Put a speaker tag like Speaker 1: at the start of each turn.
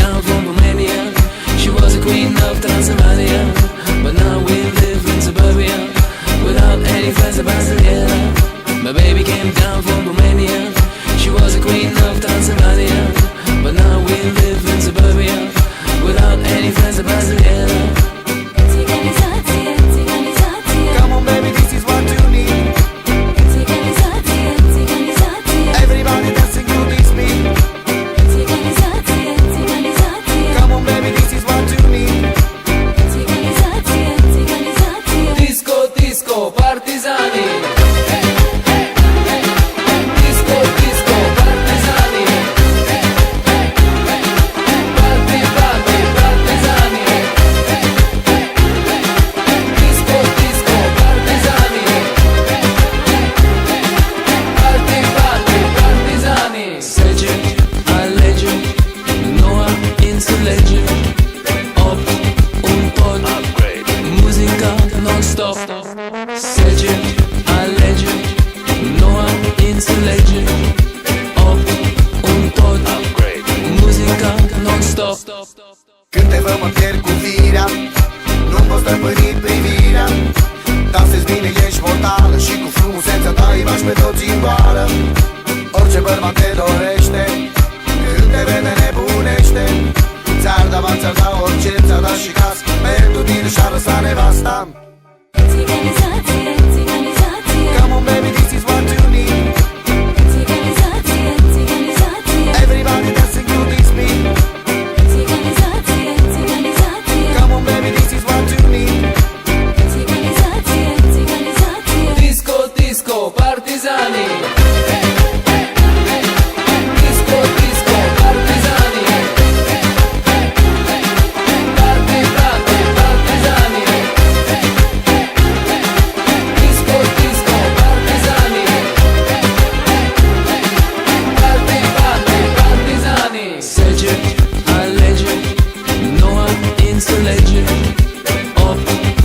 Speaker 1: down from Romania. She was a queen of Transylvania, but now we're Sege, alege, noua înțelege. Op, un pod, muzica non-stop
Speaker 2: Când te văd mă pierd cu firea Nu-mi poți stăpâni privirea. Dansezi bine, ești mortală Și cu frumusețea ta îi bași pe toți în goală. Orice bărbat te dorește Când te vede nebunește Ți-ar da bani, ți-ar da orice Ți-ar da și cască Pentru tine și-ar lăsa nevasta
Speaker 3: Țigănizație, insulation of